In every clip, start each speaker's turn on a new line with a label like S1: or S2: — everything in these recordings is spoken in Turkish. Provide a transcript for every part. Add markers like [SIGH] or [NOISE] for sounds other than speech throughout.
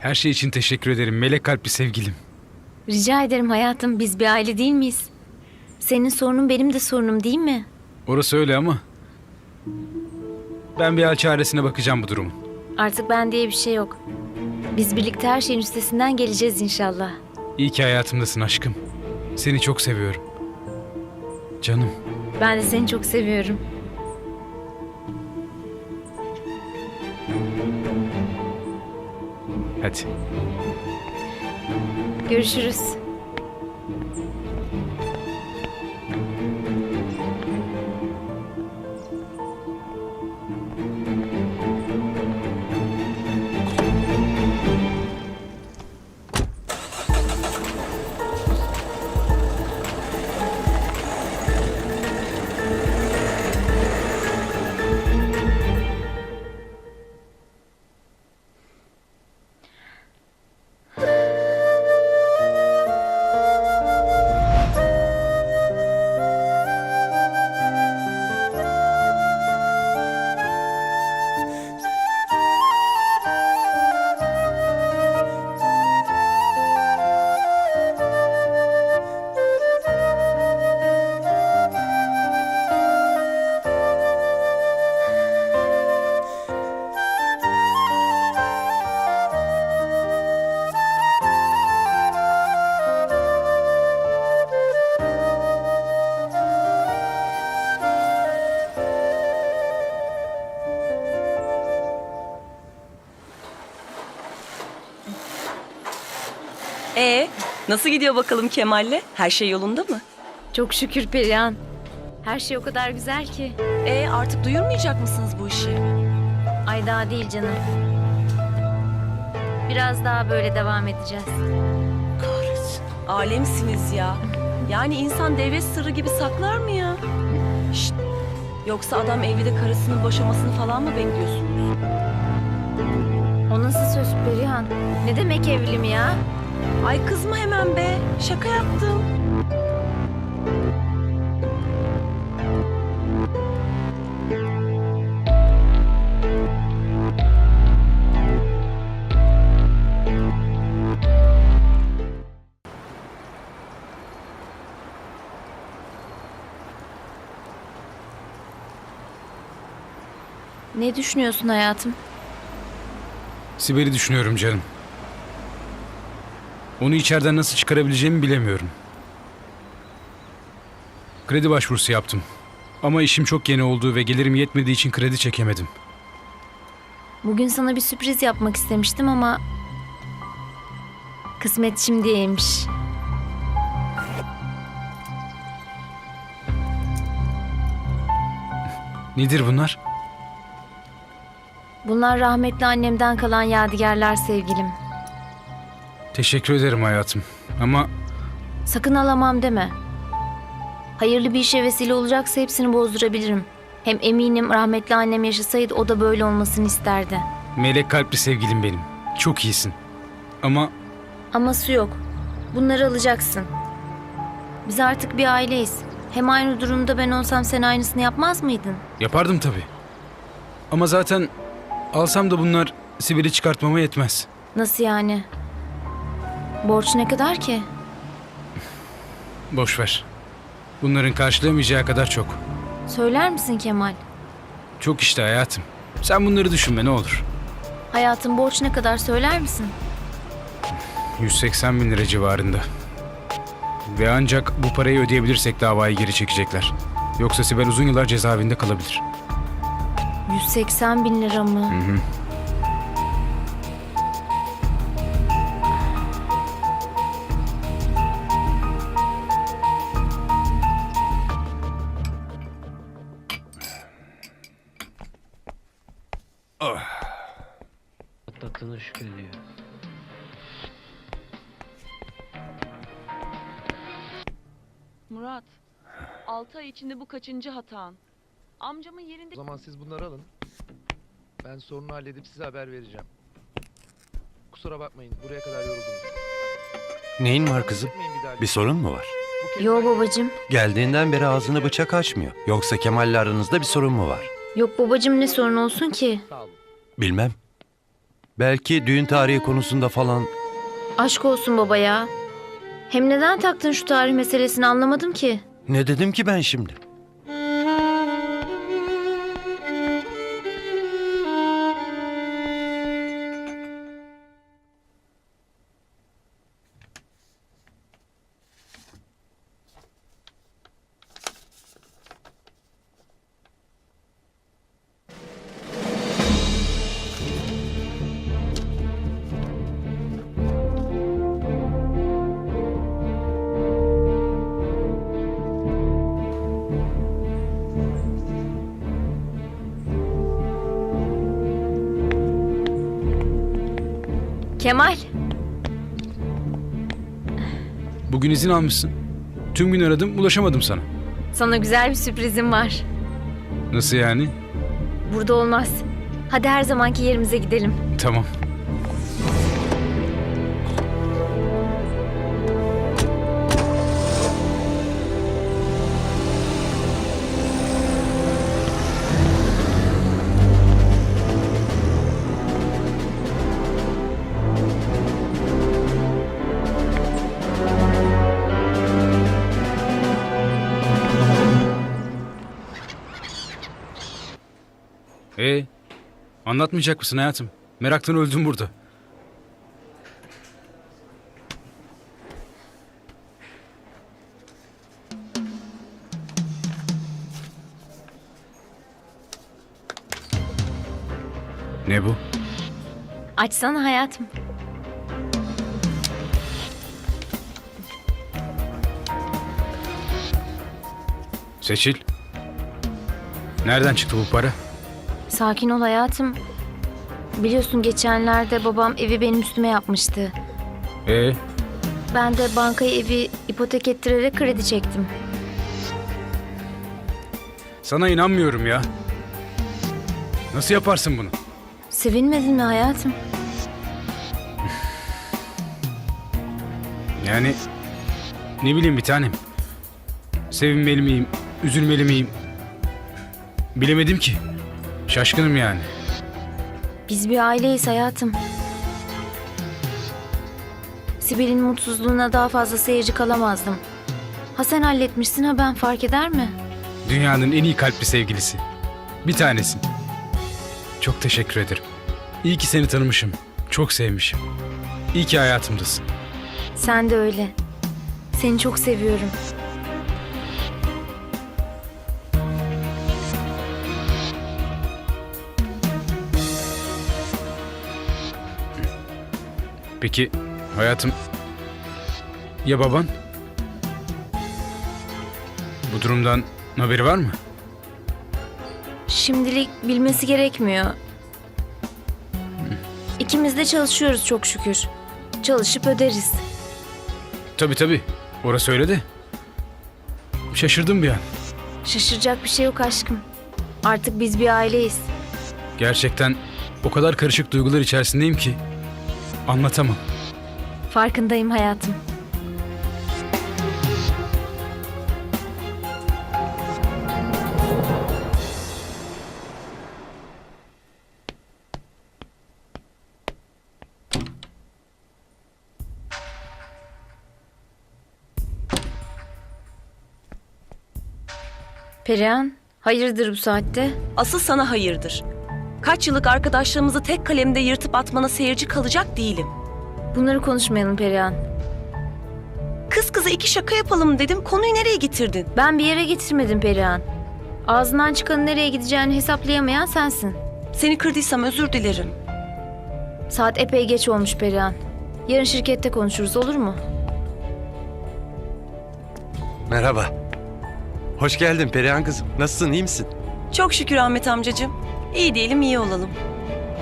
S1: Her şey için teşekkür ederim melek kalpli sevgilim.
S2: Rica ederim hayatım biz bir aile değil miyiz? Senin sorunun benim de sorunum değil mi?
S1: Orası öyle ama... Ben bir hal çaresine bakacağım bu durumun.
S2: Artık ben diye bir şey yok. Biz birlikte her şeyin üstesinden geleceğiz inşallah.
S1: İyi ki hayatımdasın aşkım. Seni çok seviyorum. Canım.
S2: Ben de seni çok seviyorum.
S1: Hadi.
S2: Görüşürüz.
S3: Nasıl gidiyor bakalım Kemal'le? Her şey yolunda mı?
S2: Çok şükür Perihan. Her şey o kadar güzel ki.
S3: Ee, artık duyurmayacak mısınız bu işi?
S2: Ay daha değil canım. Biraz daha böyle devam edeceğiz.
S3: Kahretsin. Alemsiniz ya. Yani insan devlet sırrı gibi saklar mı ya? Şşt. Yoksa adam evli de karısının boşamasını falan mı bekliyorsunuz?
S2: O nasıl söz Perihan? Ne demek evlim ya?
S3: Ay kızma hemen be. Şaka yaptım.
S2: Ne düşünüyorsun hayatım?
S1: Sibel'i düşünüyorum canım. Onu içeriden nasıl çıkarabileceğimi bilemiyorum. Kredi başvurusu yaptım. Ama işim çok yeni olduğu ve gelirim yetmediği için kredi çekemedim.
S2: Bugün sana bir sürpriz yapmak istemiştim ama... Kısmet şimdiymiş.
S1: Nedir bunlar?
S2: Bunlar rahmetli annemden kalan yadigarlar sevgilim.
S1: Teşekkür ederim hayatım. Ama
S2: Sakın alamam deme. Hayırlı bir işe vesile olacaksa hepsini bozdurabilirim. Hem eminim rahmetli annem yaşasaydı o da böyle olmasını isterdi.
S1: melek kalpli sevgilim benim. Çok iyisin. Ama
S2: Aması yok. Bunları alacaksın. Biz artık bir aileyiz. Hem aynı durumda ben olsam sen aynısını yapmaz mıydın?
S1: yapardım tabii. Ama zaten alsam da bunlar Sibel'i çıkartmama yetmez.
S2: Nasıl yani? Borç ne kadar ki?
S1: Boş ver. Bunların karşılayamayacağı kadar çok.
S2: Söyler misin Kemal?
S1: Çok işte hayatım. Sen bunları düşünme ne olur.
S2: Hayatın borç ne kadar söyler misin?
S1: 180 bin lira civarında. Ve ancak bu parayı ödeyebilirsek davayı geri çekecekler. Yoksa Sibel uzun yıllar cezaevinde kalabilir.
S2: 180 bin lira mı?
S1: Hı hı.
S4: Ay içinde bu kaçıncı hatan? Amcamın yerinde
S5: O zaman siz bunları alın. Ben sorunu halledip size haber vereceğim. Kusura bakmayın buraya kadar yoruldunuz.
S6: Neyin var kızım?
S5: Bir
S6: sorun mu var?
S2: Yo babacım.
S6: Geldiğinden beri ağzını bıçak açmıyor. Yoksa Kemal'le aranızda bir sorun mu var?
S2: Yok babacım ne sorun olsun ki?
S5: Sağ olun.
S6: Bilmem. Belki düğün tarihi konusunda falan
S2: Aşk olsun baba ya. Hem neden taktın şu tarih meselesini anlamadım ki.
S6: Ne dedim ki ben şimdi?
S2: Kemal,
S1: Bugün izin almışsın. Tüm gün aradım ulaşamadım sana.
S2: sana güzel bir sürprizim var.
S1: Nasıl yani?
S2: Burada olmaz. Hadi her zamanki yerimize gidelim.
S1: Tamam. Ee, anlatmayacak mısın hayatım? Meraktan öldüm burada. Ne bu?
S2: Açsana hayatım.
S1: Seçil. Nereden çıktı bu para?
S2: Sakin ol hayatım. Biliyorsun geçenlerde babam evi benim üstüme yapmıştı.
S1: Ee,
S2: Ben de bankaya evi ipotek ettirerek kredi çektim.
S1: sana inanmıyorum ya. Nasıl yaparsın bunu?
S2: Sevinmedin mi hayatım? [LAUGHS]
S1: Yani ne bileyim bir tanem. Sevinmeli miyim, üzülmeli miyim? Bilemedim ki. Şaşkınım yani.
S2: Biz bir aileyiz hayatım. Sibel'in mutsuzluğuna daha fazla seyirci kalamazdım. Ha sen halletmişsin ha ben fark eder mi?
S1: Dünyanın en iyi kalpli sevgilisi. Bir tanesin. Çok teşekkür ederim. İyi ki seni tanımışım. Çok sevmişim. İyi ki hayatımdasın.
S2: Sen de öyle. Seni çok seviyorum.
S1: Peki hayatım ya baban? Bu durumdan haberi var mı?
S2: Şimdilik bilmesi gerekmiyor. İkimiz de çalışıyoruz çok şükür. Çalışıp öderiz.
S1: Tabii tabii. Orası öyle de. Şaşırdım bir an.
S2: Şaşıracak bir şey yok aşkım. Artık biz bir aileyiz.
S1: Gerçekten o kadar karışık duygular içerisindeyim ki anlatamam.
S2: Farkındayım hayatım. Perihan, hayırdır bu saatte?
S3: Asıl sana hayırdır. Kaç yıllık arkadaşlığımızı tek kalemde yırtıp atmana seyirci kalacak değilim.
S2: Bunları konuşmayalım Perihan.
S3: Kız kıza iki şaka yapalım dedim. Konuyu nereye getirdin?
S2: Ben bir yere getirmedim Perihan. Ağzından çıkanın nereye gideceğini hesaplayamayan sensin.
S3: Seni kırdıysam özür dilerim.
S2: Saat epey geç olmuş Perihan. Yarın şirkette konuşuruz olur mu?
S6: Merhaba. Hoş geldin Perihan kızım. Nasılsın, iyi misin?
S3: Çok şükür Ahmet amcacığım. İyi diyelim iyi olalım.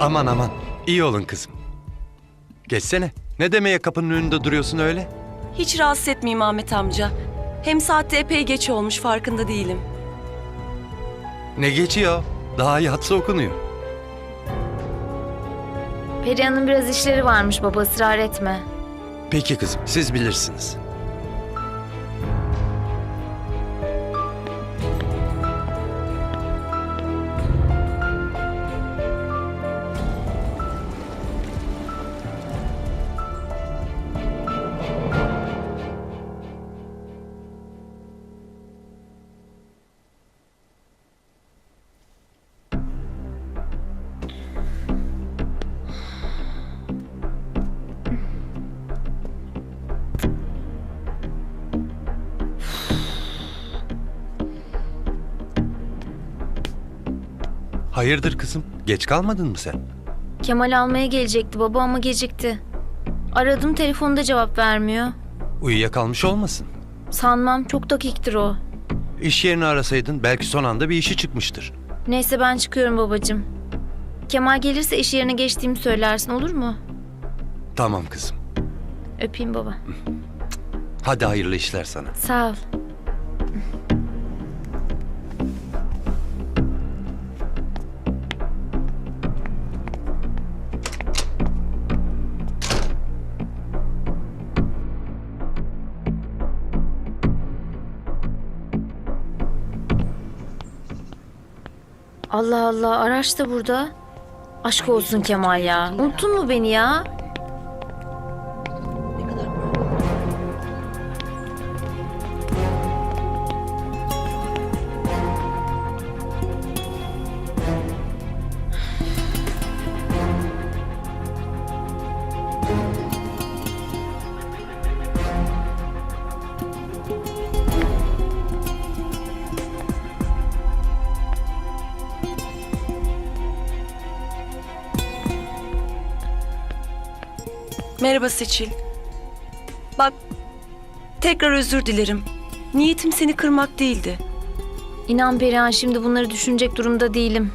S6: Aman aman, iyi olun kızım. Geçsene. Ne demeye kapının önünde duruyorsun öyle?
S3: Hiç rahatsız etmeyeyim Ahmet amca. Hem saatte epey geç olmuş farkında değilim.
S6: Ne geçiyor? Daha yatsı okunuyor.
S2: Perihan'ın biraz işleri varmış baba ısrar etme.
S6: Peki kızım, siz bilirsiniz. Hayırdır kızım? Geç kalmadın mı sen?
S2: Kemal almaya gelecekti baba ama gecikti. Aradım telefonda cevap vermiyor.
S6: Uyuyakalmış olmasın.
S2: Sanmam çok dakiktir o.
S6: İş yerini arasaydın belki son anda bir işi çıkmıştır.
S2: Neyse ben çıkıyorum babacığım. Kemal gelirse iş yerine geçtiğimi söylersin olur mu?
S6: Tamam kızım.
S2: Öpeyim baba.
S6: Hadi hayırlı işler sana.
S2: Sağ ol. Allah Allah araç da burada. Aşk olsun Kemal ya. Unuttun mu beni ya?
S3: Merhaba Seçil. Bak, tekrar özür dilerim. Niyetim seni kırmak değildi.
S2: İnan Perihan şimdi bunları düşünecek durumda değilim.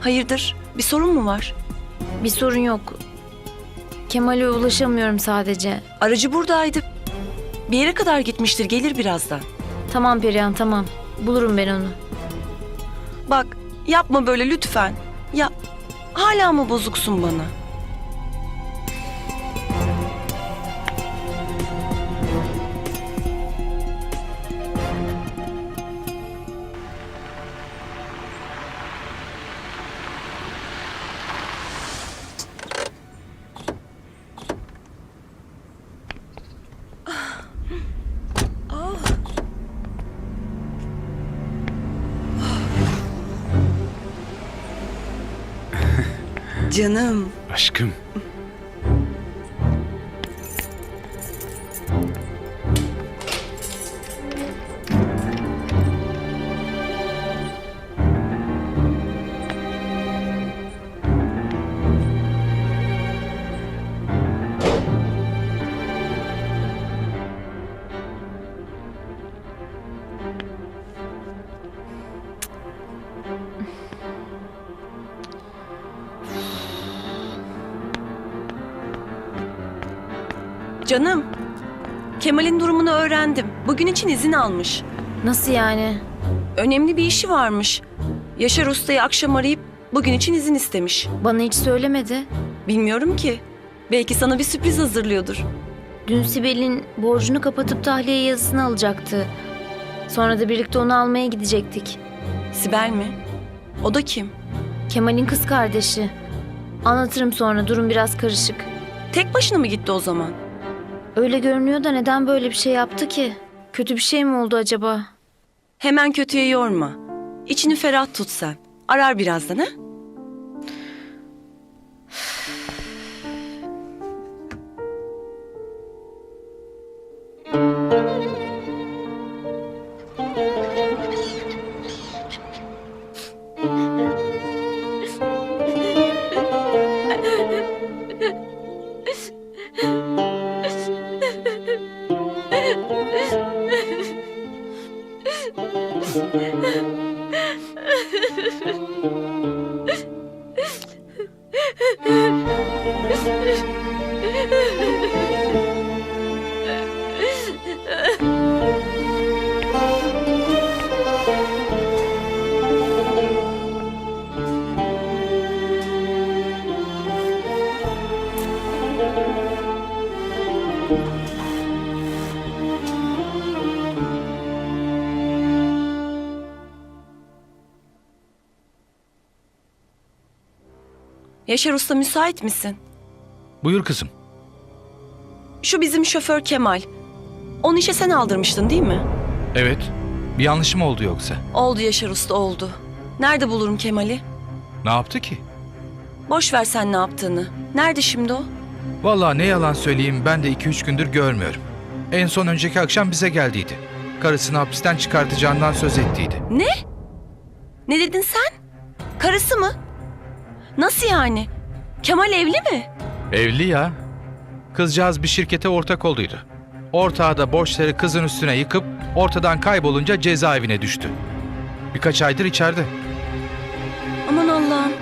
S3: Hayırdır? Bir sorun mu var?
S2: Bir sorun yok. Kemal'e ulaşamıyorum sadece.
S3: Aracı buradaydı. Bir yere kadar gitmiştir, gelir birazdan.
S2: Tamam Perihan tamam. Bulurum ben onu.
S3: Bak, yapma böyle lütfen. Ya, hala mı bozuksun bana? Canım.
S1: Aşkım.
S3: Canım. Kemal'in durumunu öğrendim. Bugün için izin almış.
S2: Nasıl yani?
S3: Önemli bir işi varmış. Yaşar Usta'yı akşam arayıp bugün için izin istemiş.
S2: Bana hiç söylemedi.
S3: Bilmiyorum ki. Belki sana bir sürpriz hazırlıyordur.
S2: Dün Sibel'in borcunu kapatıp tahliye yazısını alacaktı. Sonra da birlikte onu almaya gidecektik.
S3: Sibel mi? O da kim?
S2: Kemal'in kız kardeşi. Anlatırım sonra durum biraz karışık.
S3: Tek başına mı gitti o zaman?
S2: Öyle görünüyor da neden böyle bir şey yaptı ki? Kötü bir şey mi oldu acaba?
S3: Hemen kötüye yorma. İçini ferah tut sen. Arar birazdan ha? Yaşar Usta müsait misin?
S7: Buyur kızım.
S3: Şu bizim şoför Kemal. Onu işe sen aldırmıştın değil mi?
S7: Evet. Bir yanlışım oldu yoksa?
S3: Oldu Yaşar Usta oldu. Nerede bulurum Kemal'i?
S7: Ne yaptı ki?
S3: Boş ver sen ne yaptığını. Nerede şimdi o?
S7: Vallahi ne yalan söyleyeyim ben de 2-3 gündür görmüyorum. En son önceki akşam bize geldiydi. Karısını hapisten çıkartacağından söz ettiydi.
S3: Ne? Ne dedin sen? Karısı mı? Nasıl yani? Kemal evli mi?
S7: Evli ya. Kızcağız bir şirkete ortak olduydu. Ortağı da borçları kızın üstüne yıkıp ortadan kaybolunca cezaevine düştü. Birkaç aydır içeride.
S3: Aman Allah'ım.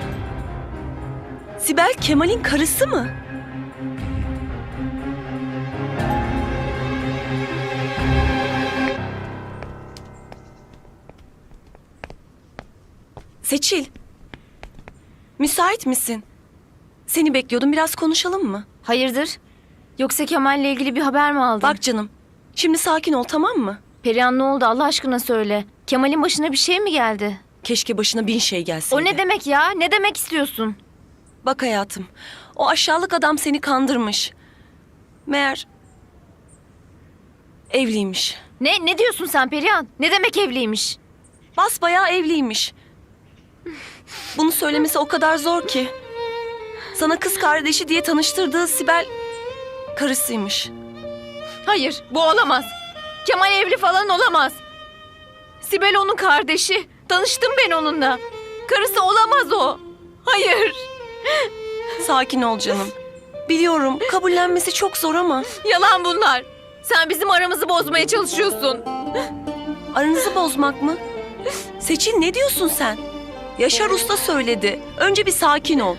S3: Sibel Kemal'in karısı mı? Seçil. Müsait misin? Seni bekliyordum. Biraz konuşalım mı?
S2: Hayırdır? Yoksa Kemal'le ilgili bir haber mi aldın?
S3: Bak canım. Şimdi sakin ol tamam mı?
S2: Perihan ne oldu Allah aşkına söyle. Kemal'in başına bir şey mi geldi?
S3: Keşke başına bin şey gelseydi.
S2: O ne demek ya? Ne demek istiyorsun?
S3: Bak hayatım. O aşağılık adam seni kandırmış. Meğer evliymiş.
S2: Ne ne diyorsun sen Perihan? Ne demek evliymiş?
S3: Basbayağı evliymiş. Bunu söylemesi o kadar zor ki. Sana kız kardeşi diye tanıştırdığı Sibel karısıymış.
S2: Hayır, bu olamaz. Kemal evli falan olamaz. Sibel onun kardeşi. Tanıştım ben onunla. Karısı olamaz o. Hayır.
S3: Sakin ol canım. Biliyorum kabullenmesi çok zor ama
S2: Yalan bunlar. Sen bizim aramızı bozmaya çalışıyorsun.
S3: aranızı bozmak mı? Seçil ne diyorsun sen? Yaşar Usta söyledi. Önce bir sakin ol.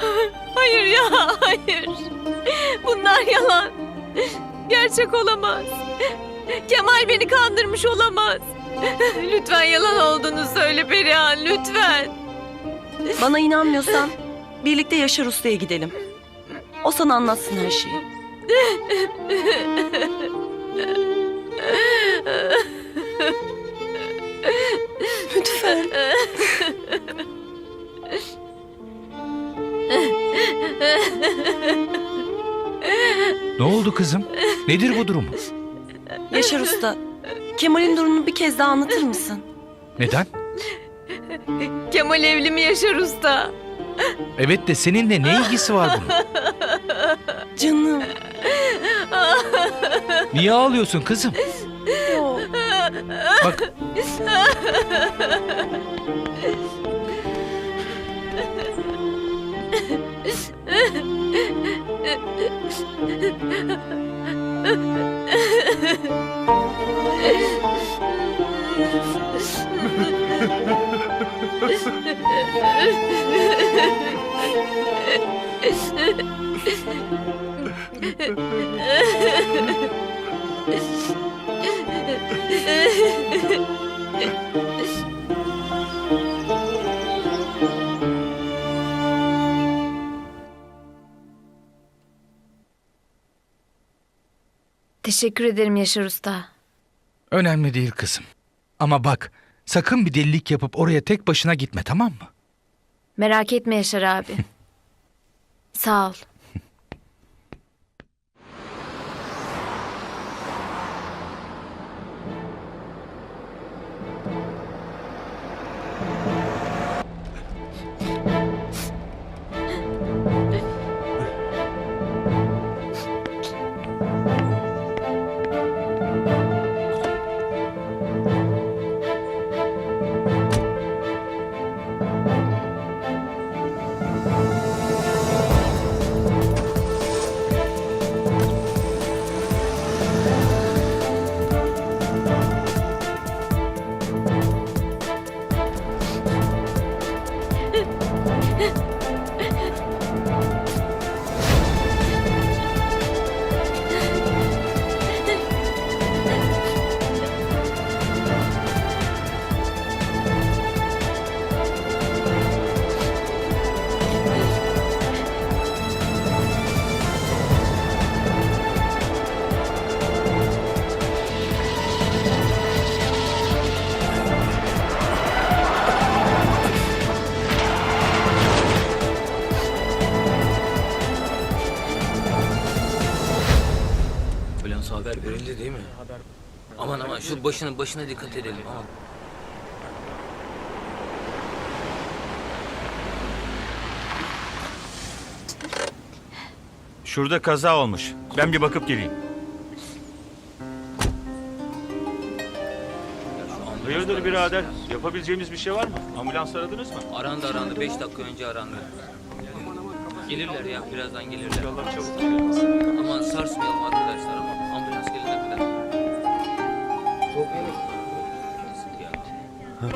S3: [LAUGHS]
S2: Hayır ya, hayır. Bunlar yalan. Gerçek olamaz. Kemal beni kandırmış olamaz. Lütfen yalan olduğunu söyle Perihan, lütfen.
S3: Bana inanmıyorsan birlikte Yaşar Usta'ya gidelim. O sana anlatsın her şeyi. [LAUGHS] Lütfen. [LAUGHS]
S7: Ne oldu kızım? Nedir bu durum?
S3: Yaşar Usta, Kemal'in durumunu bir kez daha anlatır mısın?
S7: Neden?
S2: Kemal evli mi Yaşar Usta?
S7: Evet de seninle ne ilgisi var bunun?
S3: Canım.
S7: Niye ağlıyorsun kızım?
S3: Yok.
S7: Bak Ha ha ha ha!
S2: Teşekkür ederim Yaşar Usta.
S7: önemli değil kızım. Ama bak sakın bir delilik yapıp oraya tek başına gitme tamam mı?
S2: Merak etme Yaşar abi. [LAUGHS] Sağ ol.
S8: Haber verildi değil mi? Aman aman şu başına başına dikkat edelim aman.
S9: Şurada kaza olmuş. Ben bir bakıp geleyim. Hayırdır birader? Yapabileceğimiz bir şey var mı? Ambulans aradınız mı?
S8: Arandı arandı. Beş dakika önce arandı. Gelirler ya. Birazdan gelirler.
S9: İnşallah çabuk.
S8: Aman sarsmayalım arkadaşlar ama ambulans Şu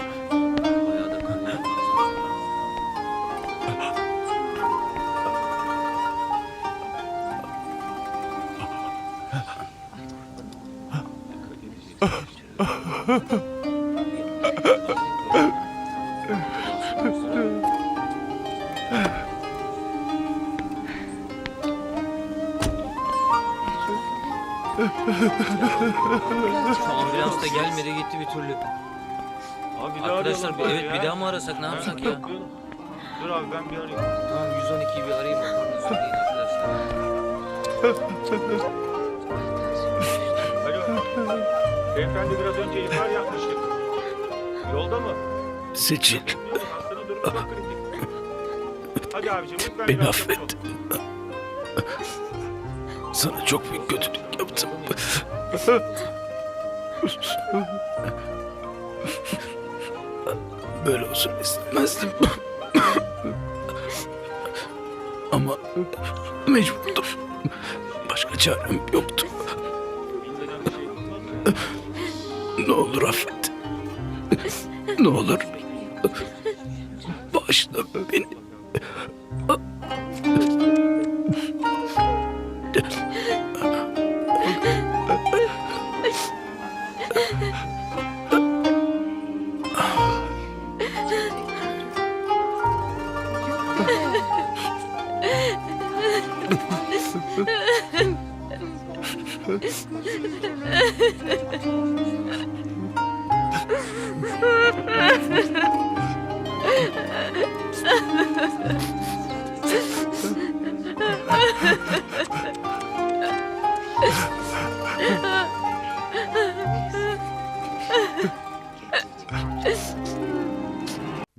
S8: ambulans da gelmedi gitti bir türlü.
S9: Bir daha
S8: Arkadaşlar
S9: arayalım
S8: bir,
S9: bari
S8: evet
S9: ya.
S8: bir daha mı arasak ne yapsak ya?
S9: Dur, Dur abi ben bir arayayım.
S8: Tamam 112'yi bir arayayım bakalım söyleyin arkadaşlar.
S9: Alo. Beyefendi biraz önce ihbar yapmıştık. Yolda mı?
S1: Seçil,
S9: Hastanın durumu çok kritik. Hadi abicim lütfen
S1: beni
S9: biraz çabuk
S1: affet. Sana çok büyük kötülük yaptım. [LAUGHS] Böyle olsun istemezdim. Ama mecburdum. Başka çarem yoktu. Ne olur affet. Ne olur. Bağışla beni.